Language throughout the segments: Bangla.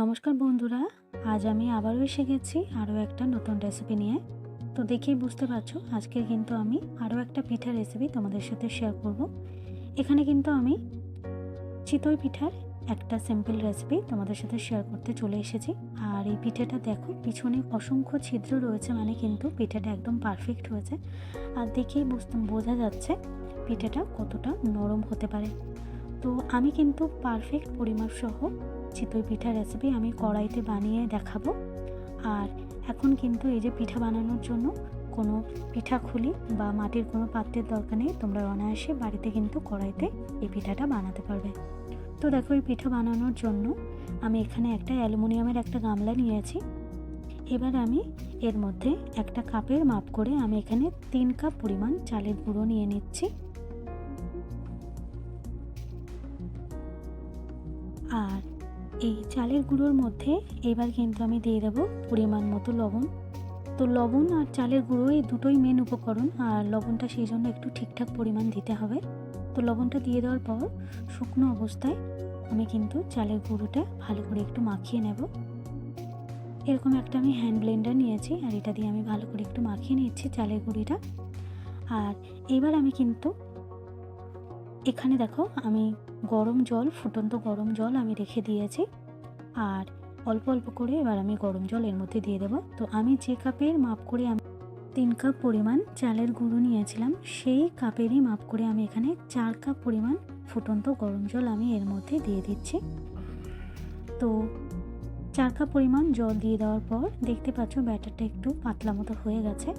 নমস্কার বন্ধুরা, আজ আমি আবারও এসে গেছি আরও একটা নতুন রেসিপি নিয়ে। তো দেখেই বুঝতে পারছ, আজকে কিন্তু আমি আরও একটা পিঠা রেসিপি তোমাদের সাথে শেয়ার করব। এখানে কিন্তু আমি চিতই পিঠার একটা সিম্পল রেসিপি তোমাদের সাথে শেয়ার করতে চলে এসেছি। আর এই পিঠাটা দেখো, পিছনে অসংখ্য ছিদ্র রয়েছে মানে কিন্তু পিঠাটা একদম পারফেক্ট হয়েছে। আর দেখেই বুঝতে বোঝা যাচ্ছে পিঠাটা কতটা নরম হতে পারে। তো আমি কিন্তু পারফেক্ট পরিমাপ সহ চিতই পিঠা রেসিপি আমি কড়াইতে বানিয়ে দেখাবো। আর এখন কিন্তু এই যে পিঠা বানানোর জন্য কোনো পিঠা খুলি বা মাটির কোনো পাত্রের দরকার নেই, তোমরা অনায়াসে বাড়িতে কিন্তু কড়াইতে এই পিঠাটা বানাতে পারবে। তো দেখো, এই পিঠা বানানোর জন্য আমি এখানে একটা অ্যালুমিনিয়ামের একটা গামলা নিয়েছি। এবার আমি এর মধ্যে একটা কাপের মাপ করে আমি এখানে তিন কাপ পরিমাণ চালের গুঁড়ো নিয়ে নিচ্ছি। আর এই চালের গুঁড়োর মধ্যে এবার কিন্তু আমি দিয়ে দেবো পরিমাণ মতো লবণ। তো লবণ আর চালের গুঁড়ো এই দুটোই মেন উপকরণ, আর লবণটা সেই জন্য একটু ঠিকঠাক পরিমাণ দিতে হবে। তো লবণটা দিয়ে দেওয়ার পর শুকনো অবস্থায় আমি কিন্তু চালের গুঁড়োটা ভালো করে একটু মাখিয়ে নেব। এরকম একটা আমি হ্যান্ড ব্লেন্ডার নিয়েছি, আর এটা দিয়ে আমি ভালো করে একটু মাখিয়ে নিচ্ছি চালের গুঁড়িটা। আর এবার আমি কিন্তু এখানে দেখো আমি গরম জল, ফুটন্ত গরম জল আমি রেখে দিয়েছি। আর অল্প অল্প করে এবার আমি গরম জল এর মধ্যে দিয়ে দেবো। তো আমি যে কাপের মাপ করে আমি তিন কাপ পরিমাণ চালের গুঁড়ো নিয়েছিলাম, সেই কাপেরই মাপ করে আমি এখানে চার কাপ পরিমাণ ফুটন্ত গরম জল আমি এর মধ্যে দিয়ে দিচ্ছি। তো চার কাপ পরিমাণ জল দিয়ে দেওয়ার পর দেখতে পাচ্ছ ব্যাটারটা একটু পাতলা মতো হয়ে গেছে।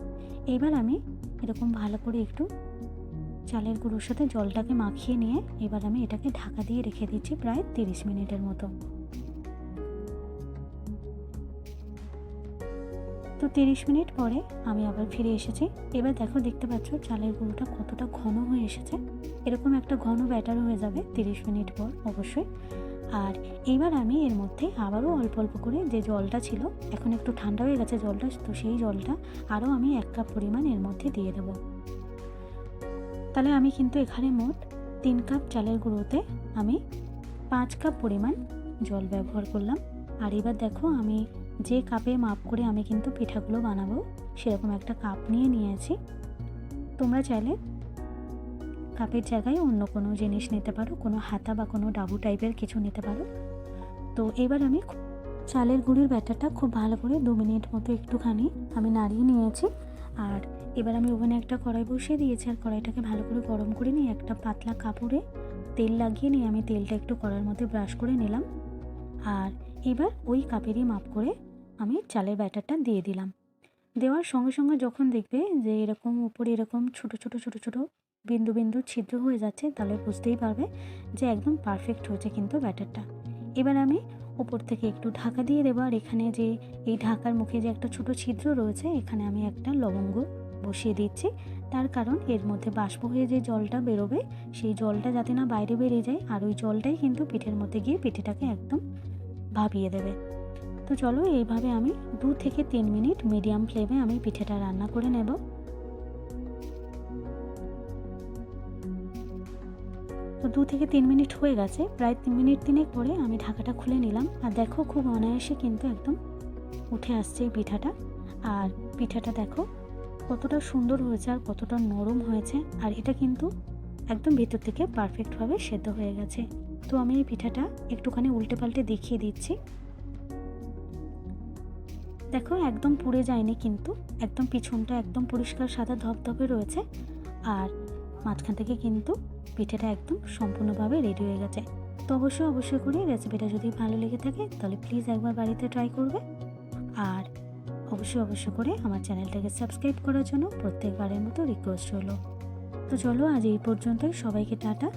এবার আমি এরকম ভালো করে একটু চালের গুঁড়োর সাথে জলটাকে মাখিয়ে নিয়ে এবার আমি এটাকে ঢাকা দিয়ে রেখে দিচ্ছি প্রায় তিরিশ মিনিটের মতো। তো তিরিশ মিনিট পরে আমি আবার ফিরে এসেছি। এবার দেখো, দেখতে পাচ্ছ চালের গুঁড়োটা কতটা ঘন হয়ে এসেছে। এরকম একটা ঘন ব্যাটার হয়ে যাবে তিরিশ মিনিট পর অবশ্যই। আর এইবার আমি এর মধ্যে আবারও অল্প অল্প করে যে জলটা ছিল, এখন একটু ঠান্ডা হয়ে গেছে জলটা, তো সেই জলটা আরও আমি এক কাপ পরিমাণ এর মধ্যে দিয়ে দেবো। তাহলে আমি কিন্তু এখানে মোট তিন কাপ চালের গুঁড়োতে আমি পাঁচ কাপ পরিমাণ জল ব্যবহার করলাম। আর এবার দেখো আমি যে কাপে মাপ করে আমি কিন্তু পিঠাগুলো বানাবো, সেরকম একটা কাপ নিয়ে নিয়েছি। তোমরা চাইলে কাপের জায়গায় অন্য কোনো জিনিস নিতে পারো, কোনো হাতা বা কোনো ডাবু টাইপের কিছু নিতে পারো। তো এবার আমি চালের গুঁড়ির ব্যাটারটা খুব ভালো করে দু মিনিট মতো একটুখানি আমি নাড়িয়ে নিয়েছি। আর এবার আমি ওভেনে একটা কড়াই বসিয়ে দিয়েছি আর কড়াইটাকে ভালো করে গরম করে নিয়ে একটা পাতলা কাপড়ে তেল লাগিয়ে নিয়ে আমি তেলটা একটু কড়ার মধ্যে ব্রাশ করে নিলাম। আর এবার ওই কাপেরই মাপ করে আমি চালের ব্যাটারটা দিয়ে দিলাম। দেওয়ার সঙ্গে সঙ্গে যখন দেখবে যে এরকম উপরে এরকম ছোট ছোট ছোট ছোট বিন্দু বিন্দু ছিদ্র হয়ে যাচ্ছে, তাহলে বুঝতেই পারবে যে একদম পারফেক্ট হয়েছে কিন্তু ব্যাটারটা। এবার আমি উপর থেকে একটু ঢাকা দিয়ে দেবো। আর এখানে যে এই ঢাকার মুখে যে একটা ছোট ছিদ্র রয়েছে, এখানে আমি একটা লবঙ্গ বসিয়ে দিচ্ছি। তার কারণ এর মধ্যে বাষ্প হয়ে যে জলটা বেরোবে, সেই জলটা যাতে না বাইরে বেরিয়ে যায়, আর ওই জলটাই কিন্তু পিঠের মধ্যে গিয়ে পিঠেটাকে একদম ভাবিয়ে দেবে। তো চলো এইভাবে আমি দু থেকে তিন মিনিট মিডিয়াম ফ্লেমে আমি পিঠেটা রান্না করে নেব। তো দু থেকে তিন মিনিট হয়ে গেছে। প্রায় তিন মিনিট তিনে পরে আমি ঢাকাটা খুলে নিলাম। আর দেখো খুব অনায়াসে কিন্তু একদম উঠে আসছে এই পিঠাটা। আর পিঠাটা দেখো কতটা সুন্দর হয়েছে আর কতটা নরম হয়েছে, আর এটা কিন্তু একদম ভেতর থেকে পারফেক্টভাবে সেদ্ধ হয়ে গেছে। তো আমি এই পিঠাটা একটুখানি উল্টে পাল্টে দেখিয়ে দিচ্ছি। দেখো একদম পুড়ে যায়নি কিন্তু, একদম পিছনটা একদম পরিষ্কার সাদা ধপধপে রয়েছে, আর মাঝখান থেকে কিন্তু পিঠেটা একদম সম্পূর্ণভাবে রেডি হয়ে গেছে। তো অবশ্যই অবশ্যই করে রেসিপিটা যদি ভালো লেগে থাকে, তাহলে প্লিজ একবার বাড়িতে ট্রাই করবে। আর অবশ্যই অবশ্যই করে আমার চ্যানেলটাকে সাবস্ক্রাইব করার জন্য প্রত্যেকবারের মতো রিকোয়েস্ট হলো তো চলো আজ এই পর্যন্তই। সবাইকে টাটা।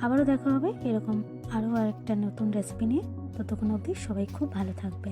আবারও দেখা হবে এরকম আরও আরেকটা নতুন রেসিপি নিয়ে। ততক্ষণ অবধি সবাই খুব ভালো থাকবে।